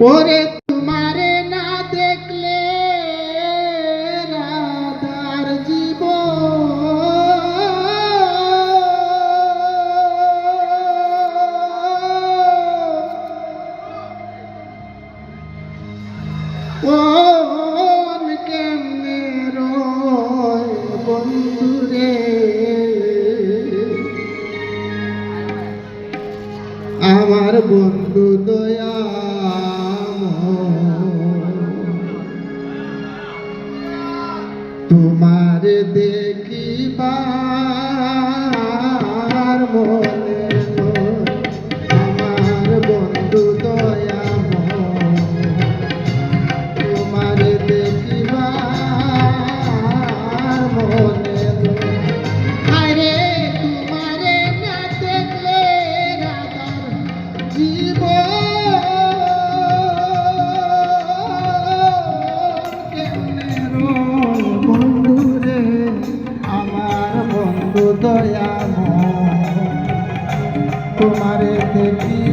ওরে তোমারে না দেখলে রাধার জীব আমার বন্ধু দয়া। তোমার দেখিবার তোমারে দেখিবা